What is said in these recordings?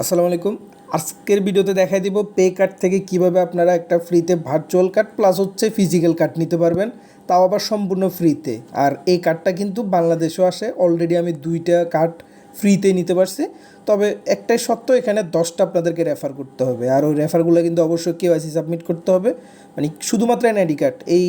আসসালামু আলাইকুম। আজকের ভিডিওতে দেখাই দিব পে কার্ড থেকে কীভাবে আপনারা একটা ফ্রিতে ভার্চুয়াল কার্ড প্লাস হচ্ছে ফিজিক্যাল কার্ড নিতে পারবেন। তাও আবার সম্পূর্ণ ফ্রিতে। আর এই কার্ডটা কিন্তু বাংলাদেশেও আসে। অলরেডি আমি দুইটা কার্ড ফ্রিতে নিতে পারছি। তবে একটাই সত্য, এখানে দশটা আপনাদেরকে রেফার করতে হবে। আর ওই রেফারগুলো কিন্তু অবশ্যই কেওয়াইসি সাবমিট করতে হবে। মানে শুধুমাত্র এনআইডি কার্ড এই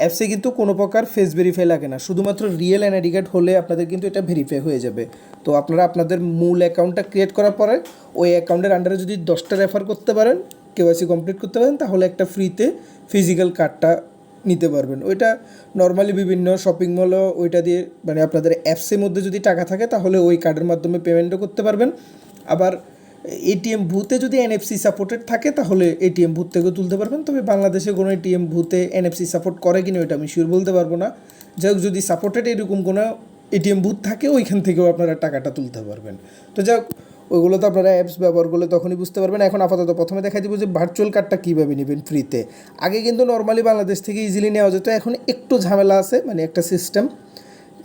অ্যাপসে কিন্তু কোনো প্রকার ফেস ভেরিফাই লাগে না। শুধুমাত্র রিয়েল এনআইডি কার্ড হলে আপনাদের কিন্তু এটা ভেরিফাই হয়ে যাবে। তো আপনারা আপনাদের মূল অ্যাকাউন্টটা ক্রিয়েট করার পরে ওই অ্যাকাউন্টের আন্ডারে যদি দশটা রেফার করতে পারেন কেওয়াইসি কমপ্লিট করতে পারেন, তাহলে একটা ফ্রিতে ফিজিক্যাল কার্ডটা নিতে পারবেন। ওইটা নর্মালি বিভিন্ন শপিং মলও ওইটা দিয়ে মানে আপনাদের অ্যাপসের মধ্যে যদি টাকা থাকে তাহলে ওই কার্ডের মাধ্যমে পেমেন্টও করতে পারবেন। আবার এটিএম বুথে যদি এনএফসি সাপোর্টেড থাকে তাহলে এটিএম বুথ থেকেও তুলতে পারবেন। তবে বাংলাদেশে কোনো এটিএম বুথে এনএফসি সাপোর্ট করে কিনা ওইটা আমি শিওর বলতে পারব না। যাই হোক, যদি সাপোর্টেড এরকম কোনো এটিএম বুথ থাকে, ওইখান থেকেও আপনারা টাকাটা তুলতে পারবেন। তো যাই হোক ওইগুলো তো আপনারা অ্যাপস ব্যবহার করলে তখনই বুঝতে পারবেন। এখন আপাতত প্রথমে দেখা দিব যে ভার্চুয়াল কার্ডটা কীভাবে নেবেন ফ্রিতে আগে কিন্তু নর্মালি বাংলাদেশ থেকে ইজিলি নেওয়া যেত। এখন একটু ঝামেলা আছে মানে একটা সিস্টেম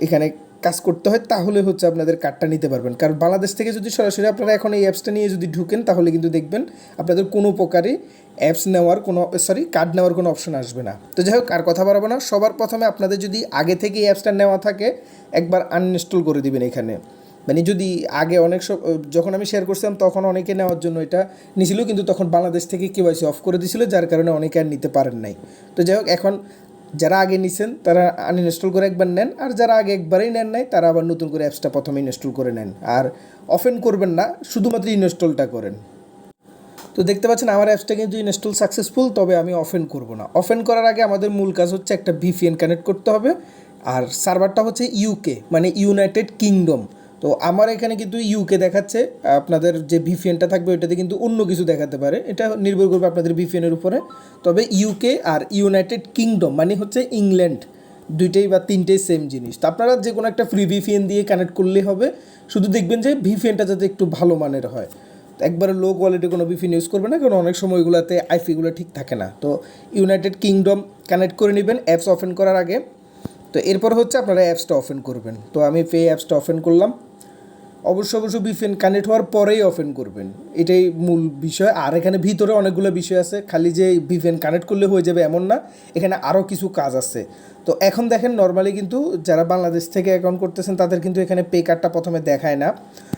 এখানে কাজ করতে হয়, তাহলে হচ্ছে আপনাদের কার্ডটা নিতে পারবেন। কারণ বাংলাদেশ থেকে যদি সরাসরি আপনারা এখন এই অ্যাপসটা নিয়ে যদি ঢুকেন, তাহলে কিন্তু দেখবেন আপনাদের কোনো প্রকারই অ্যাপস নেওয়ার কোনো সরি কার্ড নেওয়ার কোনো অপশন আসবে না। তো যাই হোক, আর কথা বাড়াবো না। সবার প্রথমে আপনাদের যদি আগে থেকে এই অ্যাপসটা নেওয়া থাকে, একবার আনইনস্টল করে দিবেন এখানে। মানে যদি আগে অনেক সব, যখন আমি শেয়ার করছিলাম, তখন অনেকে নেওয়ার জন্য এটা নিছিল, কিন্তু তখন বাংলাদেশ থেকে কেওয়াইসি অফ করে দিছিল, যার কারণে অনেকে আর নিতে পারেন নাই। তো যাই হোক, এখন যারা আগে নিছেন, তারা আনইনস্টল করে একবার নেন, আর যারা আগে একবারেই নেন নাই, তারা আবার নতুন করে অ্যাপসটা প্রথমে ইনস্টল করে নেন। আর অফেন করবেন না, শুধুমাত্র ইনস্টলটা করেন। তো দেখতে পাচ্ছেন, আমার অ্যাপসটা কিন্তু ইনস্টল সাকসেসফুল তবে আমি অফেন করব না। অফেন করার আগে আমাদের মূল কাজ হচ্ছে একটা ভিপিএন কানেক্ট করতে হবে, আর সার্ভারটা হচ্ছে ইউকে মানে ইউনাইটেড কিংডম তো আমার এখানে কিন্তু ইউকে দেখাচ্ছে, আপনাদের যে ভিপিএনটা থাকবে ওইটাতে কিন্তু অন্য কিছু দেখাতে পারে। এটা নির্ভর করবে আপনাদের ভিপিএনের উপরে। তবে ইউকে আর ইউনাইটেড কিংডম মানে হচ্ছে ইংল্যান্ড দুইটাই বা তিনটেই সেম জিনিস। তো আপনারা যে কোনো একটা ফ্রি ভিপিএন দিয়ে কানেক্ট করলেই হবে। শুধু দেখবেন যে ভিপিএনটা যাতে একটু ভালো মানের হয়। একবারে লো কোয়ালিটি কোনো বিফিন ইউজ করবে না, কারণ অনেক সময় ওইগুলোতে আইফিগুলো ঠিক থাকে না। তো ইউনাইটেড কিংডম কানেক্ট করে নেবেন অ্যাপস ওপেন করার আগে। তো এরপর হচ্ছে আপনারা অ্যাপসটা ওপেন করবেন। তো আমি পে অ্যাপসটা ওপেন করলাম। অবশ্য অবশ্য বিফেন কানেক্ট হওয়ার পরেই ওপেন করবেন। এটাই মূল বিষয়। আর এখানে ভিতরে অনেকগুলো বিষয় আছে। খালি যে বিফেন কানেক্ট করলে হয়ে যাবে এমন না। এখানে আরও কিছু কাজ আছে। তো এখন দেখেন নর্মালি কিন্তু যারা বাংলাদেশ থেকে অ্যাকাউন্ট করতেছেন, তাদের কিন্তু এখানে পে কার্ডটা প্রথমে দেখায় না।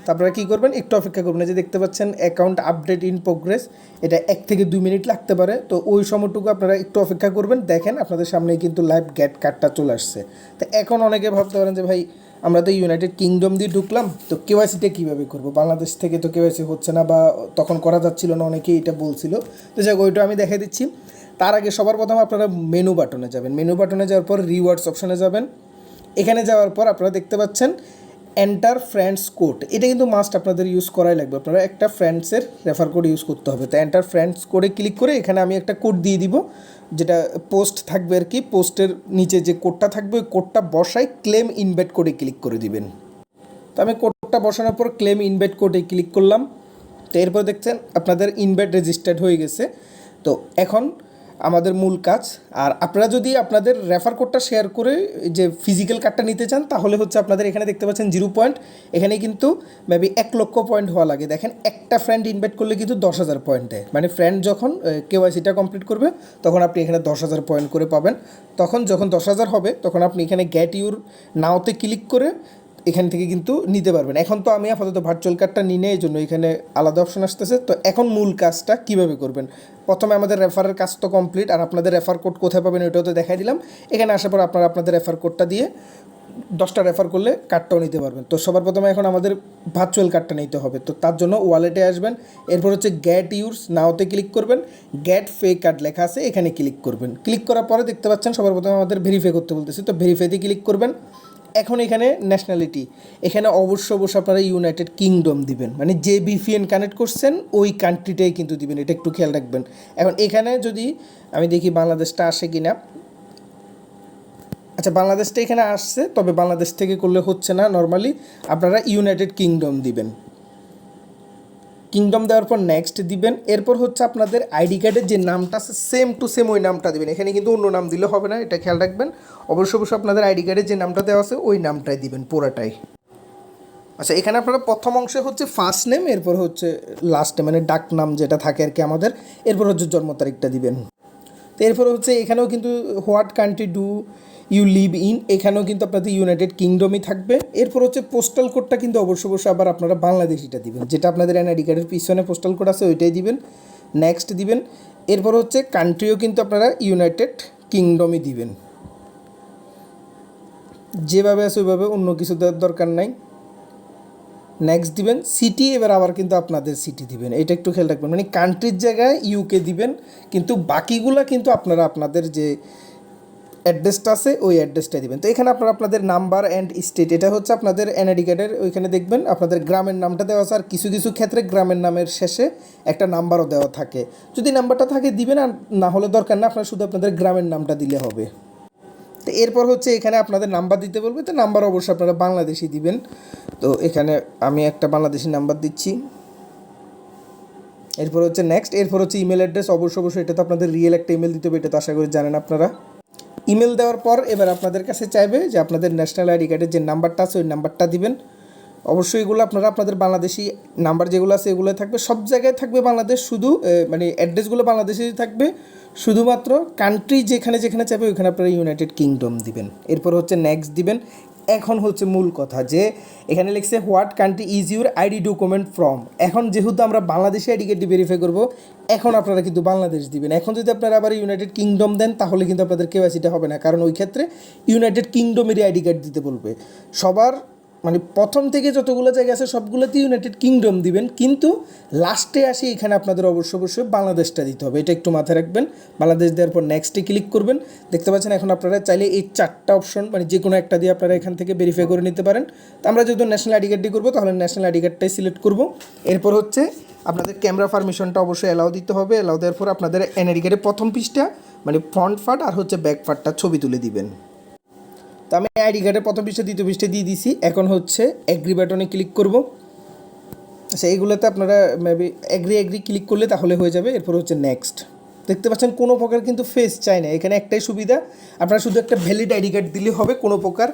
তো আপনারা কী করবেন? একটু অপেক্ষা করবেন যে দেখতে পাচ্ছেন অ্যাকাউন্ট আপডেট ইন প্রোগ্রেস এটা এক থেকে দুই মিনিট লাগতে পারে। তো ওই সময়টুকু আপনারা একটু অপেক্ষা করবেন। দেখেন, আপনাদের সামনেই কিন্তু লাইভ গ্যাট কার্ডটা চলে আসছে। তো এখন অনেকে ভাবতে পারেন যে, ভাই আমরা তো ইউনাইটেড কিংডম দিয়ে ঢুকলাম, তো কেওয়াইসিটা কীভাবে করব? বাংলাদেশ থেকে তো কেওয়াইসি হচ্ছে না বা তখন করা যাচ্ছিল না, অনেকেই এটা বলছিল। তো যাক ওইটা আমি দেখাই দিচ্ছি। তার আগে সবার প্রথম আপনারা মেনু বাটনে যাবেন। মেনু বাটনে যাওয়ার পর রিওয়ার্ডস অপশনে যাবেন। এখানে যাওয়ার পর আপনারা দেখতে পাচ্ছেন এন্টার ফ্রেন্ডস কোড এটা কিন্তু মাস্ট আপনাদের ইউজ করাই লাগবে। আপনারা একটা ফ্রেন্ডসের রেফার কোড ইউজ করতে হবে। তো এন্টার ফ্রেন্ডস কোডে ক্লিক করে এখানে আমি একটা কোড দিয়ে দিব, যেটা পোস্ট থাকবে আর কি। পোস্টের নিচে যে কোডটা থাকবে, ওই কোডটা বসাই ক্লেম ইনভেট কোডে ক্লিক করে দিবেন। তো আমি কোডটা বসানোর পর ক্লেম ইনভেট কোডে ক্লিক করলাম। তো এরপর দেখছেন আপনাদের ইনভেট রেজিস্টার্ড হয়ে গেছে। তো এখন আমাদের মূল কাজ। আর আপনারা যদি আপনাদের রেফার কোডটা শেয়ার করে যে ফিজিক্যাল কার্ডটা নিতে চান, তাহলে হচ্ছে আপনাদের এখানে দেখতে পাচ্ছেন জিরো পয়েন্ট এখানে কিন্তু মেবি এক লক্ষ পয়েন্ট হওয়া লাগে। দেখেন, একটা ফ্রেন্ড ইনভাইট করলে কিন্তু দশ হাজার পয়েন্ট দেয় মানে ফ্রেন্ড যখন কেওয়াইসিটা কমপ্লিট করবে, তখন আপনি এখানে দশ হাজার পয়েন্ট করে পাবেন। তখন যখন দশ হাজার হবে, তখন আপনি এখানে গ্যাট ইউর নাওতে ক্লিক করে এখান থেকে কিন্তু নিতে পারবেন। এখন তো আমি আপাতত ভার্চুয়াল কার্ডটা নিয়ে এই জন্য এখানে আলাদা অপশন আসতেছে। তো এখন মূল কাজটা কীভাবে করবেন? প্রথমে আমাদের রেফারের কাজ তো কমপ্লিট আর আপনাদের রেফার কোড কোথায় পাবেন ওইটাও তো দেখাই দিলাম। এখানে আসার পর আপনারা আপনাদের রেফার কোডটা দিয়ে দশটা রেফার করলে কার্ডটাও নিতে পারবেন। তো সবার প্রথমে এখন আমাদের ভার্চুয়াল কার্ডটা নিতে হবে। তো তার জন্য ওয়ালেটে আসবেন। এরপর হচ্ছে গ্যাট ইউরস নাওতে ক্লিক করবেন। গ্যাট ফে কার্ড লেখা আছে, এখানে ক্লিক করবেন। ক্লিক করার পরে দেখতে পাচ্ছেন সবার প্রথমে আমাদের ভেরিফাই করতে বলতেছে। তো ভেরিফাইতে ক্লিক করবেন। এখন এখানে ন্যাশনালিটি এখানে অবশ্য অবশ্য আপনারা ইউনাইটেড কিংডম দিবেন। মানে যে বিপিএন কানেক্ট করছেন, ওই কান্ট্রিটাই কিন্তু দিবেন। এটা একটু খেয়াল রাখবেন। এখন এখানে যদি আমি দেখি বাংলাদেশটা আসে কি না আচ্ছা বাংলাদেশটা এখানে আসছে, তবে বাংলাদেশ থেকে করলে হচ্ছে না। নর্মালি আপনারা ইউনাইটেড কিংডম দিবেন। কিংডম দেওয়ার পর নেক্সট দিবেন। এরপর হচ্ছে আপনাদের আইডি কার্ডের যে নামটা আছে সেম টু সেম ওই নামটা দিবেন। এখানে কিন্তু অন্য নাম দিলে হবে না, এটা খেয়াল রাখবেন। অবশ্য অবশ্য আপনাদের আইডি কার্ডের যে নামটা দেওয়া আছে, ওই নামটাই দিবেন পুরাটাই। আচ্ছা এখানে আপনারা প্রথম অংশে হচ্ছে ফার্স্ট নেম এরপর হচ্ছে লাস্ট মানে ডাক নাম যেটা থাকে আর কি আমাদের, এরপর হচ্ছে জন্ম তারিখটা দিবেন। তো এরপর হচ্ছে এখানেও কিন্তু what country do you live in, এখানেও কিন্তু আপনাদের ইউনাইটেড কিংডমই থাকবে। এরপর হচ্ছে পোস্টাল কোডটা কিন্তু অবশ্য অবশ্যই আবার আপনারা বাংলাদেশিটা দিবেন। যেটা আপনাদের এনআইডি কার্ডের পিছনে পোস্টাল কোড আছে, ওইটাই দিবেন। নেক্সট দিবেন। এরপর হচ্ছে কান্ট্রিও কিন্তু আপনারা ইউনাইটেড কিংডমই দিবেন। যেভাবে আছে ওইভাবে, অন্য কিছু দেওয়ার দরকার নাই। নেক্সট দিবেন সিটি এবার আবার কিন্তু আপনাদের সিটি দিবেন। এটা একটু খেয়াল রাখবেন। মানে কান্ট্রির জায়গায় ইউকে দিবেন, কিন্তু বাকিগুলা কিন্তু আপনারা আপনাদের যে অ্যাড্রেসটা আছে, ওই অ্যাড্রেসটা দিবেন। তো এখানে আপনারা আপনাদের নাম্বার অ্যান্ড স্টেট এটা হচ্ছে আপনাদের এনআইডি কার্ডের ওইখানে দেখবেন, আপনাদের গ্রামের নামটা দেওয়া আছে, আর কিছু কিছু ক্ষেত্রে গ্রামের নামের শেষে একটা নাম্বারও দেওয়া থাকে। যদি নাম্বারটা থাকে, দিবেন, আর না হলে দরকার না আপনারা শুধু আপনাদের গ্রামের নামটা দিলে হবে। তো এরপর হচ্ছে এখানে আপনাদের নাম্বার দিতে বলবে, তো নাম্বার অবশ্যই আপনারা বাংলাদেশি দিবেন। তো এখানে আমি একটা বাংলাদেশি নাম্বার দিচ্ছি। এরপর হচ্ছে নেক্সট এরপর হচ্ছে ইমেল অ্যাড্রেস অবশ্যই অবশ্যই এটা তো আপনাদের রিয়েল একটা ইমেল দিতে হবে, এটা তো আশা করি জানেন আপনারা। ইমেল দেওয়ার পর এবার আপনাদের কাছে চাইবে যে আপনাদের ন্যাশনাল আইডি কার্ডের যে নাম্বারটা আছে, ওই নাম্বারটা দিবেন। অবশ্যই এগুলো আপনারা আপনাদের বাংলাদেশি নাম্বার যেগুলো আছে এগুলো থাকবে। সব জায়গায় থাকবে বাংলাদেশ, শুধু মানে অ্যাড্রেসগুলো বাংলাদেশেই থাকবে। শুধুমাত্র কান্ট্রি যেখানে যেখানে চাইবে, ওইখানে আপনারা ইউনাইটেড কিংডম দিবেন। এরপর হচ্ছে নেক্সট দিবেন। এখন হচ্ছে মূল কথা যে, এখানে লিখছে what country is your ID document from এখন যেহেতু আমরা বাংলাদেশি কার্ডটি ভেরিফাই করব, এখন আপনারা কিন্তু বাংলাদেশ দিবেন। এখন যদি আপনারা আবার ইউনাইটেড কিংডম দেন, তাহলে কিন্তু আপনাদের কেওয়াইসিটা হবে না। কারণ ওই ক্ষেত্রে ইউনাইটেড কিংডমেরই আইডি কার্ড দিতে বলবে। সবার মানে প্রথম থেকে যতগুলো জায়গা আছে সবগুলোতে ইউনাইটেড কিংডম দিবেন। কিন্তু লাস্টে আসি, এখানে আপনাদের অবশ্যই অবশ্যই বাংলাদেশটা দিতে হবে। এটা একটু মাথায় রাখবেন। বাংলাদেশ দেওয়ার পর নেক্সটে ক্লিক করবেন। দেখতে পাচ্ছেন এখন আপনারা চাইলে এই চারটা অপশন মানে যে কোনো একটা দিয়ে আপনারা এখান থেকে ভেরিফাই করে নিতে পারেন। তো আমরা যেহেতু ন্যাশনাল আইডি কার্ডটি করব, তাহলে ন্যাশনাল আইডি কার্ডটাই সিলেক্ট করব। এরপর হচ্ছে আপনাদের ক্যামেরা পারমিশনটা অবশ্যই অ্যালাউ দিতে হবে। অ্যালাউ দেওয়ার পর আপনাদের এনআইডি কার্ডের প্রথম পৃষ্ঠা মানে ফ্রন্ট ফাট আর হচ্ছে ব্যাক ফাটটা ছবি তুলে দিবেন। তো আমি আইডি কার্ডের প্রথম পৃষ্ঠা, দ্বিতীয় পৃষ্ঠা দিয়ে দিছি। এখন হচ্ছে অ্যাগ্রি বাটনে ক্লিক করব। আচ্ছা এইগুলোতে আপনারা মেবি এগ্রি অ্যাগ্রি ক্লিক করলে তাহলে হয়ে যাবে। এরপর হচ্ছে নেক্সট দেখতে পাচ্ছেন, কোনো প্রকার কিন্তু ফেস চাই না। এখানে একটাই সুবিধা, আপনারা শুধু একটা ভ্যালিড আইডি কার্ড দিলে হবে, কোনো প্রকার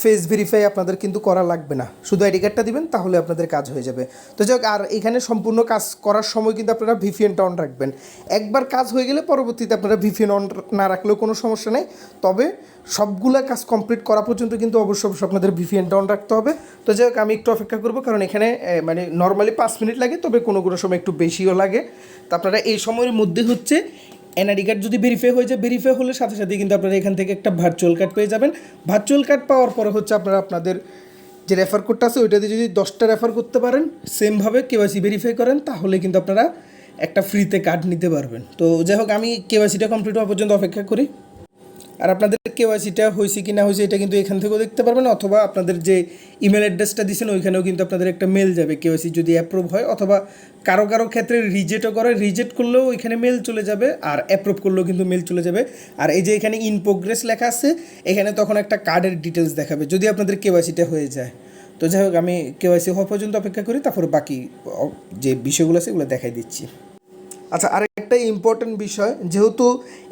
ফেস ভেরিফাই আপনাদের কিন্তু করা লাগবে না। শুধু আইডি কার্ডটা দিবেন, তাহলে আপনাদের কাজ হয়ে যাবে। তো যাই আর এখানে সম্পূর্ণ কাজ করার সময় কিন্তু আপনারা ভিপিএনটা অন রাখবেন। একবার কাজ হয়ে গেলে পরবর্তীতে আপনারা ভিপিএন অন না রাখলেও কোনো সমস্যা নেই। তবে সবগুলা কাজ কমপ্লিট করা পর্যন্ত কিন্তু অবশ্য অবশ্যই আপনাদের ভিপিএনটা অন রাখতে হবে। তো যাই হোক, আমি একটু অপেক্ষা করব, কারণ এখানে মানে নর্মালি পাঁচ মিনিট লাগে, তবে কোনো কোনো সময় একটু বেশিও লাগে। তো আপনারা এই সময়ের মধ্যে হচ্ছে এনআইডি কার্ড যদি ভেরিফাই হয়ে যায় ভেরিফাই হলে সাথে সাথে কিন্তু আপনারা এখান থেকে একটা ভার্চুয়াল কার্ড পেয়ে যাবেন। ভার্চুয়াল কার্ড পাওয়ার পরে হচ্ছে আপনারা আপনাদের যে রেফার কোডটা আছে, ওইটাতে যদি দশটা রেফার করতে পারেন সেমভাবে কেওয়াইসি ভেরিফাই করেন, তাহলে কিন্তু আপনারা একটা ফ্রিতে কার্ড নিতে পারবেন। তো যাই হোক, আমি কেওয়াইসিটা কমপ্লিট হওয়া পর্যন্ত অপেক্ষা করি। আর আপনাদের কেওয়াইসিটা হয়েছে কি না হয়েছে এটা কিন্তু এখান থেকেও দেখতে পারবেন, অথবা আপনাদের যে ইমেল অ্যাড্রেসটা দিয়েছেন ওইখানেও কিন্তু আপনাদের একটা মেল যাবে কেওয়াইসি যদি অ্যাপ্রুভ হয়, অথবা কারও কারও ক্ষেত্রে রিজেক্টও করে রিজেক্ট করলেও ওইখানে মেল চলে যাবে, আর অ্যাপ্রুভ করলেও কিন্তু মেল চলে যাবে। আর এই যে এখানে ইন প্রোগ্রেস লেখা আছে, এখানে তখন একটা কার্ডের ডিটেলস দেখাবে, যদি আপনাদের কেওয়াইসিটা হয়ে যায়। তো যাই হোক, আমি কেওয়াইসি হওয়া পর্যন্ত অপেক্ষা করি, তারপর বাকি যে বিষয়গুলো আছে, এগুলো দেখাই দিচ্ছি। আচ্ছা আরেকটা ইম্পর্টেন্ট বিষয়, যেহেতু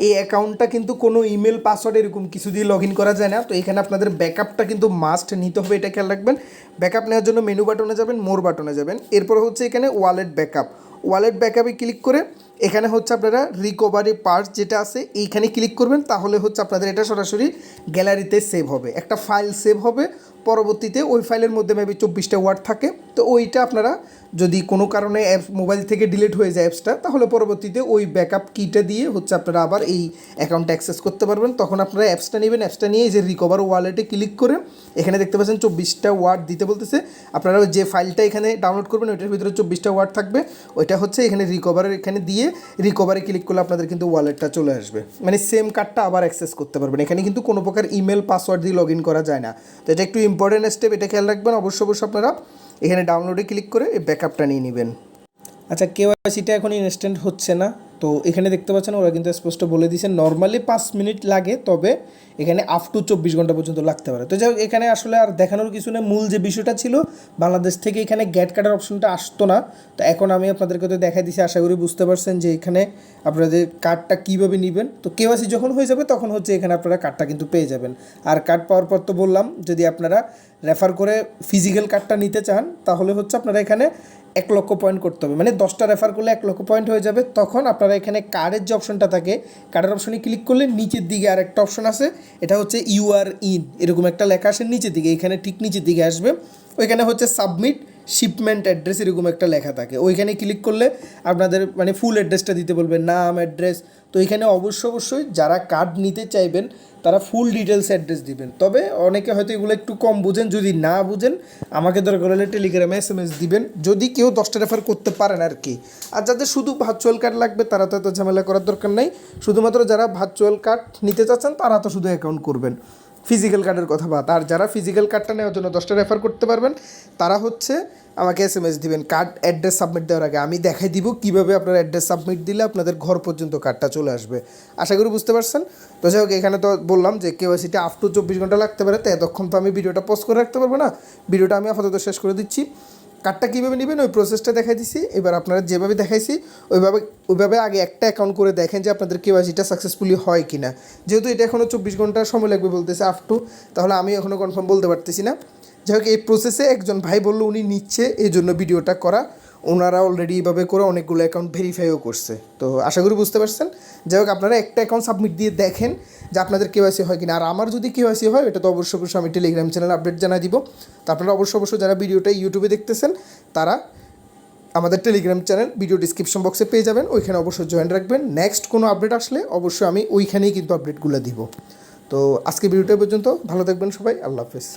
এই অ্যাকাউন্টটা কিন্তু কোনো ইমেল পাসওয়ার্ড এরকম কিছু দিয়ে লগ করা যায় না, তো এখানে আপনাদের ব্যাকআপটা কিন্তু মাস্ট নিতে হবে, এটা খেয়াল রাখবেন। ব্যাকআপ নেওয়ার জন্য মেনু বাটনে যাবেন মোর বাটনে যাবেন। এরপর হচ্ছে এখানে ওয়ালেট ব্যাকআপ ওয়ালেট ব্যাকআপে ক্লিক করে এখানে হচ্ছে আপনারা রিকভারি পার্টস যেটা আছে, এইখানে ক্লিক করবেন, তাহলে হচ্ছে আপনাদের এটা সরাসরি গ্যালারিতে সেভ হবে। একটা ফাইল সেভ হবে পরবর্তীতে ওই ফাইলের মধ্যে মেবি চব্বিশটা ওয়ার্ড থাকে। তো ওইটা আপনারা যদি কোনো কারণে অ্যাপস মোবাইল থেকে ডিলিট হয়ে যায় অ্যাপসটা তাহলে পরবর্তীতে ওই ব্যাকআপ কিটা দিয়ে হচ্ছে আপনারা আবার এই অ্যাকাউন্ট অ্যাক্সেস করতে পারবেন। তখন আপনারা অ্যাপসটা নেবেন অ্যাপসটা নিয়ে যে রিকভার ওয়ালেটে ক্লিক করে এখানে দেখতে পাচ্ছেন চব্বিশটা ওয়ার্ড দিতে বলতেছে। আপনারা যে ফাইলটা এখানে ডাউনলোড করবেন, ওইটার ভিতরে চব্বিশটা ওয়ার্ড থাকবে। ওইটা হচ্ছে এখানে রিকভারের এখানে দিয়ে রিকভারে ক্লিক করলে আপনাদের কিন্তু ওয়ালেটটা চলে আসবে। মানে সেম কার্ডটা আবার অ্যাক্সেস করতে পারবেন। এখানে কিন্তু কোনো প্রকার ইমেল পাসওয়ার্ড দিয়ে লগ করা যায় না। তো এটা একটু ইম্পর্টেন্ট স্টেপ এটা খেয়াল রাখবেন। অবশ্য অবশ্যই আপনারা এখানে ডাউনলোডে ক্লিক করে এই ব্যাকআপটা নিয়ে নেবেন। আচ্ছা কেওয়াইসিটা এখন ইনস্ট্যান্ট হচ্ছে না। তো এখানে দেখতে পাচ্ছেন, ওরা কিন্তু স্পষ্ট বলে দিয়েছে নর্মালি পাঁচ মিনিট লাগে, তবে এখানে আপ টু চব্বিশ ঘণ্টা পর্যন্ত লাগতে পারে। তো যাই এখানে আসলে আর দেখানোর কিছু নেই, মূল যে বিষয়টা ছিল, বাংলাদেশ থেকে এখানে গ্যাট কাটার অপশনটা আসতো না। তো এখন আমি আপনাদেরকে তো দেখাই দিছি, আশা করি বুঝতে পারছেন যে এখানে আপনাদের কার্ডটা কীভাবে নেবেন। তো কেওয়াসি যখন হয়ে যাবে, তখন হচ্ছে এখানে আপনারা কার্ডটা কিন্তু পেয়ে যাবেন। আর কার্ড পাওয়ার পর তো বললাম, যদি আপনারা রেফার করে ফিজিক্যাল কার্ডটা নিতে চান, তাহলে হচ্ছে আপনারা এখানে এক লক্ষ পয়েন্ট করতে হবে। মানে দশটা রেফার করলে এক লক্ষ পয়েন্ট হয়ে যাবে। তখন আপনারা এখানে কার্ডের যে অপশনটা থাকে কার্ডের অপশনে ক্লিক করলে নিচের দিকে আর একটা অপশন আছে। এটা হচ্ছে ইউ আর ইন এরকম একটা লেখা আসে নিচের দিকে। এখানে ঠিক নিচের দিকে আসবে। ওইখানে হচ্ছে সাবমিট শিপমেন্ট অ্যাড্রেস এরকম একটা লেখা থাকে। ওইখানে ক্লিক করলে আপনাদের মানে ফুল অ্যাড্রেসটা দিতে বলবে, নাম অ্যাড্রেস তো এখানে অবশ্য অবশ্যই যারা কার্ড নিতে চাইবেন, তারা ফুল ডিটেলস অ্যাড্রেস দিবেন। তবে অনেকে হয়তো এগুলো একটু কম বুঝেন, যদি না বুঝেন, আমাকে দরকার হলে টেলিগ্রামে এস এম এস দিবেন। যদি কেউ দশটা রেফার করতে পারেন আর কি। আর যাদের শুধু ভার্চুয়াল কার্ড লাগবে, তারা তো এত ঝামেলা করার দরকার নাই। শুধুমাত্র যারা ভার্চুয়াল কার্ড নিতে চাচ্ছেন, তারা তো শুধু অ্যাকাউন্ট করবেন। ফিজিক্যাল কার্ডের কথা বাদ আর যারা ফিজিক্যাল কার্ডটা নেওয়ার জন্য দশটা রেফার করতে পারবেন, তারা হচ্ছে আমাকে এস এম এস দিবেন কার্ড অ্যাড্রেস সাবমিট দেওয়ার আগে আমি দেখাই দিব কীভাবে আপনার অ্যাড্রেস সাবমিট দিলে আপনাদের ঘর পর্যন্ত কার্ডটা চলে আসবে। আশা করি বুঝতে পারছেন? তো যাই হোক, এখানে তো বললাম যে কেওয়াইসিটা আপ টু চব্বিশ ঘণ্টা লাগতে পারে, তো এতক্ষণ তো আমি ভিডিওটা পোস্ট করে রাখতে পারব না। ভিডিওটা আমি আপাতত শেষ করে দিচ্ছি। কার্ডটা কীভাবে নেবেন, ওই প্রসেসটা দেখাই দিছি। এবার আপনারা যেভাবে দেখাইছি, ওইভাবে ওইভাবে আগে একটা অ্যাকাউন্ট করে দেখেন যে আপনাদের কেওয়াইসিটা সাকসেসফুলি হয় কি না যেহেতু এটা এখনও চব্বিশ ঘণ্টা সময় লাগবে বলতেছে আপ টু তাহলে আমি এখনও কনফার্ম বলতে পারতেছি না। যাই হোক, এই প্রসেসে একজন ভাই বলল, উনি নিচ্ছে এই জন্য ভিডিওটা করা। ওনারা অলরেডি এইভাবে করে অনেকগুলো অ্যাকাউন্ট ভেরিফাইও করছে। তো আশা করি বুঝতে পারছেন। যাই হোক, আপনারা একটা অ্যাকাউন্ট সাবমিট দিয়ে দেখেন যে আপনাদের কেওয়াইসি হয় কিনা। আর আমার যদি কেওয়াইসি হয়, এটা তো অবশ্যই অবশ্যই আমি টেলিগ্রাম চ্যানেল আপডেট জানাই দিব। তো আপনারা অবশ্যই অবশ্যই যারা ভিডিওটা ইউটিউবে দেখতেছেন, তারা আমাদের টেলিগ্রাম চ্যানেল ভিডিও ডিসক্রিপশন বক্সে পেয়ে যাবেন। ওইখানে অবশ্যই জয়েন রাখবেন। নেক্সট কোনো আপডেট আসলে অবশ্যই আমি ওইখানেই কিন্তু আপডেটগুলো দিব। তো আজকে ভিডিওটা পর্যন্ত। ভালো থাকবেন সবাই। আল্লাহ হাফেজ।